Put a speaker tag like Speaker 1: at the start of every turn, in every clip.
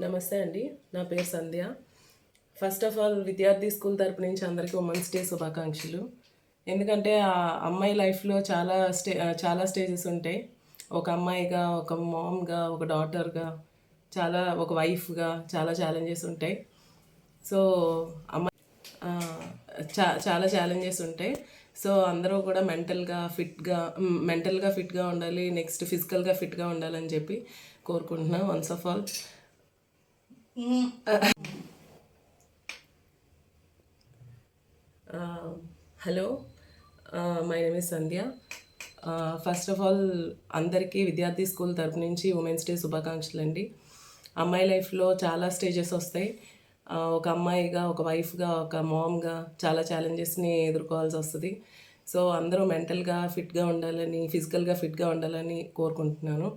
Speaker 1: నమస్తే అండి. నా పేరు సంధ్య. ఫస్ట్ ఆఫ్ ఆల్ విద్యార్థి స్కూల్ తరపు నుంచి అందరికీ ఉమెన్స్ డే శుభాకాంక్షలు. ఎందుకంటే ఆ అమ్మాయి లైఫ్లో చాలా స్టే చాలా స్టేజెస్ ఉంటాయి. ఒక అమ్మాయిగా ఒక మామ్గా ఒక డాటర్గా చాలా ఒక వైఫ్గా చాలా ఛాలెంజెస్ ఉంటాయి. సో అమ్మాయి చా చాలా ఛాలెంజెస్ ఉంటాయి. సో అందరూ కూడా మెంటల్గా ఫిట్గా మెంటల్గా ఫిట్గా ఉండాలి నెక్స్ట్ ఫిజికల్గా ఫిట్గా ఉండాలని చెప్పి కోరుకుంటున్నాను once of all hello my name is Sandhya first of all అందరికీ విద్యార్థి స్కూల్ తరపు నుంచి ఉమెన్స్ డే శుభాకాంక్షలు అండి. అమ్మాయి లైఫ్లో చాలా స్టేజెస్ వస్తాయి. Uh, ఒక అమ్మాయిగా ఒక వైఫ్గా ఒక మామ్గా చాలా ఛాలెంజెస్ని ఎదుర్కోవాల్సి వస్తుంది. సో అందరూ మెంటల్గా ఫిట్గా ఉండాలని ఫిజికల్గా ఫిట్గా ఉండాలని కోరుకుంటున్నాను.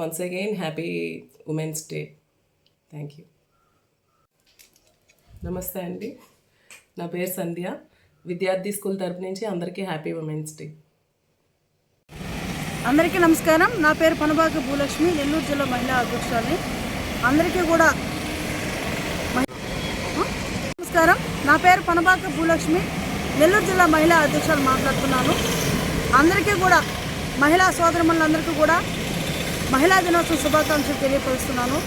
Speaker 1: Once again happy women's day thank you నమస్తే అండి. నా పేరు సంధ్య. విద్యార్థి స్కూల్ తరపు నుంచి అందరికీ హ్యాపీ ఉమెన్స్ డే
Speaker 2: అందరికీ నమస్కారం. నా పేరు పనబాక భూలక్ష్మి నెల్లూరు జిల్లా మహిళా అధ్యక్షురాలిని అందరికీ కూడా నమస్కారం. నా పేరు పనబాక భూలక్ష్మి నెల్లూరు జిల్లా మహిళా అధ్యక్షురాలు మాట్లాడుతున్నాను. అందరికీ కూడా మహిళా సోదరములందరికీ కూడా మహిళా దినోత్సవ శుభాకాంక్షలు తెలియపరుస్తున్నాను.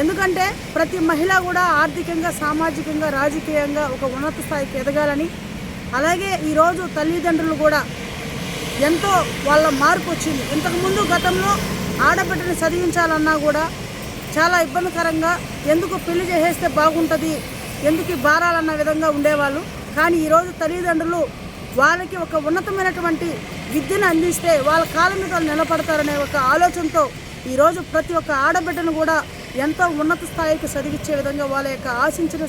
Speaker 2: ఎందుకంటే ప్రతి మహిళ కూడా ఆర్థికంగా సామాజికంగా రాజకీయంగా ఒక ఉన్నత స్థాయికి ఎదగాలని అలాగే ఈరోజు తల్లిదండ్రులు కూడా ఎంతో వాళ్ళ మార్పు వచ్చింది. ఇంతకుముందు గతంలో ఆడబిడ్డని చదివించాలన్నా కూడా చాలా ఇబ్బందికరంగా ఎందుకు పెళ్ళి చేసేస్తే బాగుంటుంది ఎందుకు బారాలన్న భారాలన్న విధంగా ఉండేవాళ్ళు. కానీ ఈరోజు తల్లిదండ్రులు వాళ్ళకి ఒక ఉన్నతమైనటువంటి విద్యను అందిస్తే వాళ్ళ కాలం మీద నిలబడతారనే ఒక ఆలోచనతో ఈరోజు ప్రతి ఒక్క ఆడబిడ్డను కూడా ఎంతో ఉన్నత స్థాయికి చదివించే విధంగా వాళ్ళ యొక్క ఆశించిన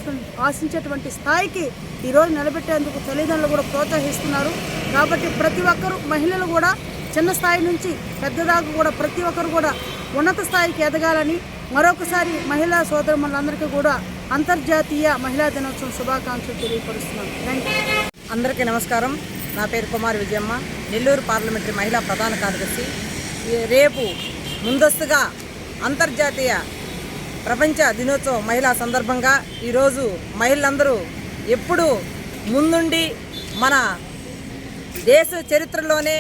Speaker 2: ఆశించేటువంటి స్థాయికి ఈరోజు నిలబెట్టేందుకు తల్లిదండ్రులు కూడా ప్రోత్సహిస్తున్నారు. కాబట్టి ప్రతి ఒక్కరు మహిళలు కూడా చిన్న స్థాయి నుంచి పెద్దదాకా కూడా ప్రతి ఒక్కరు కూడా ఉన్నత స్థాయికి ఎదగాలని మరొకసారి మహిళా సోదరులందరికీ కూడా అంతర్జాతీయ మహిళా దినోత్సవం శుభాకాంక్షలు తెలియపరుస్తున్నాను. థ్యాంక్ యూ
Speaker 3: అందరికీ నమస్కారం. నా పేరు కుమారి విజయమ్మ. నెల్లూరు పార్లమెంటరీ మహిళా ప్రధాన కార్యదర్శి. రేపు ముందస్తుగా అంతర్జాతీయ ప్రపంచ దినోత్సవం మహిళా సందర్భంగా ఈరోజు మహిళలందరూ ఎప్పుడూ ముందుండి మన దేశ చరిత్రలోనే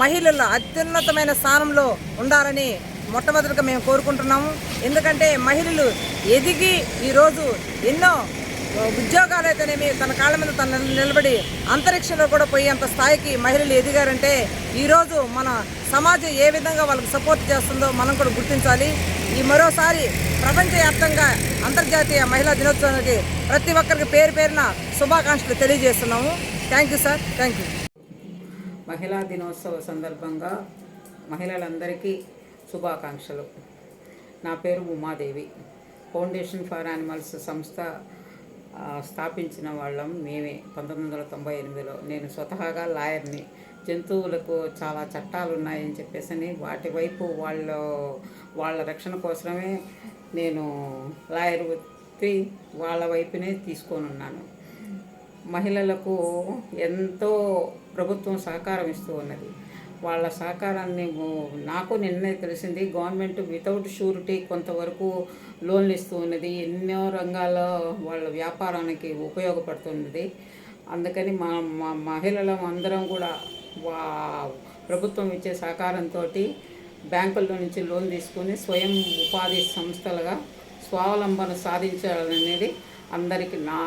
Speaker 3: మహిళల అత్యున్నతమైన స్థానంలో ఉండాలని మొట్టమొదటిగా మేము కోరుకుంటున్నాము. ఎందుకంటే మహిళలు ఎదిగి ఈరోజు ఎన్నో ఉద్యోగాలు అయితేనేమి తన కాళ్ళ మీద తన నిలబడి అంతరిక్షంలో కూడా పోయేంత స్థాయికి మహిళలు ఎదిగారంటే ఈరోజు మన సమాజం ఏ విధంగా వాళ్ళకి సపోర్ట్ చేస్తుందో మనం కూడా గుర్తించాలి. ఈ మరోసారి ప్రపంచవ్యాప్తంగా అంతర్జాతీయ మహిళా దినోత్సవానికి ప్రతి ఒక్కరికి పేరు పేరున శుభాకాంక్షలు తెలియజేస్తున్నాము. Thank you sir thank you
Speaker 4: మహిళా దినోత్సవ సందర్భంగా మహిళలందరికీ శుభాకాంక్షలు. నా పేరు ఉమాదేవి. ఫౌండేషన్ ఫర్ యానిమల్స్ సంస్థ స్థాపించిన వాళ్ళం మేమే. పంతొమ్మిది వందల తొంభై ఎనిమిదిలో నేను స్వతహాగా లాయర్ని. జంతువులకు చాలా చట్టాలు ఉన్నాయని చెప్పేసి వాటి వైపు వాళ్ళ వాళ్ళ రక్షణ కోసమే నేను లాయర్ వృత్తి వాళ్ళ వైపునే తీసుకొని ఉన్నాను మహిళలకు ఎంతో ప్రభుత్వం సహకారం ఇస్తూ ఉన్నది. వాళ్ళ సహకారాన్ని నాకు నిన్నే తెలిసింది గవర్నమెంట్ వితౌట్ షూరిటీ కొంతవరకు లోన్లు ఇస్తూ ఉన్నది. ఎన్నో రంగాల్లో వాళ్ళ వ్యాపారానికి ఉపయోగపడుతున్నది. అందుకని మా మా మహిళలం అందరం కూడా వా ప్రభుత్వం ఇచ్చే సహకారంతో బ్యాంకుల్లో నుంచి లోన్ తీసుకొని స్వయం ఉపాధి సంస్థలుగా స్వావలంబన సాధించాలనేది అందరికీ నా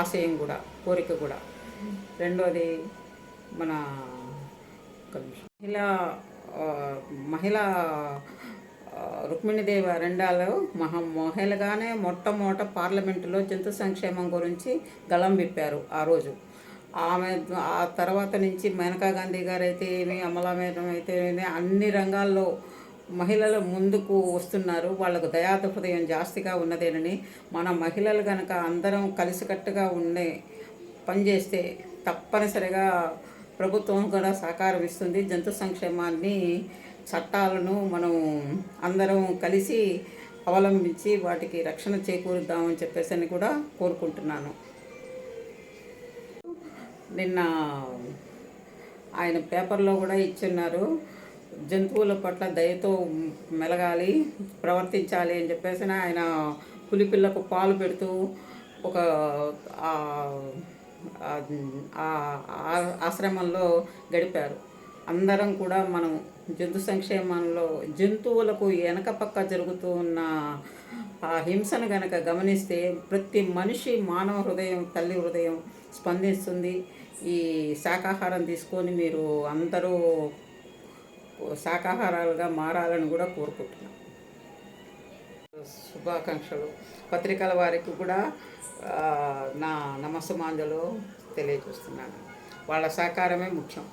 Speaker 4: ఆశయం కూడా కోరిక కూడా. రెండోది మన మహిళా మహిళ మహిళా రుక్మిణీదేవి అరెండాలో మహా మహిళగానే మొట్టమొదట పార్లమెంటులో జంతు సంక్షేమం గురించి గళం విప్పారు ఆ రోజు. ఆమె ఆ తర్వాత నుంచి మేనకా గాంధీ గారు అయితే ఏమి అమలా మేడం అయితే ఏమి అన్ని రంగాల్లో మహిళలు ముందుకు వస్తున్నారు. వాళ్ళకు దయాదృపదయం జాస్తిగా ఉన్నదేనని మన మహిళలు కనుక అందరం కలిసికట్టుగా ఉండే పనిచేస్తే తప్పనిసరిగా ప్రభుత్వం కూడా సహకారం ఇస్తుంది. జంతు సంక్షేమాన్ని చట్టాలను మనం అందరం కలిసి అవలంబించి వాటికి రక్షణ చేకూరుద్దామని చెప్పేసి అని కూడా కోరుకుంటున్నాను. నిన్న ఆయన పేపర్లో కూడా ఇచ్చున్నారు జంతువుల పట్ల దయతో మెలగాలి ప్రవర్తించాలి అని చెప్పేసి ఆయన పులిపిల్లకు పాలు పెడుతూ ఒక ఆశ్రమంలో గడిపారు. అందరం కూడా మనం జంతు సంక్షేమంలో జంతువులకు వెనక పక్క జరుగుతూ ఉన్న ఆ హింసను గనక గమనిస్తే ప్రతి మనిషి మానవ హృదయం తల్లి హృదయం స్పందిస్తుంది. ఈ శాకాహారం తీసుకొని మీరు అందరూ శాకాహారాలుగా మారాలని కూడా కోరుకుంటున్నాం. శుభాకాంక్షలు. పత్రికల వారికి కూడా నా నమస్సుమాంజలు. తెలియజేస్తున్నాను వాళ్ళ సహకారమే ముఖ్యం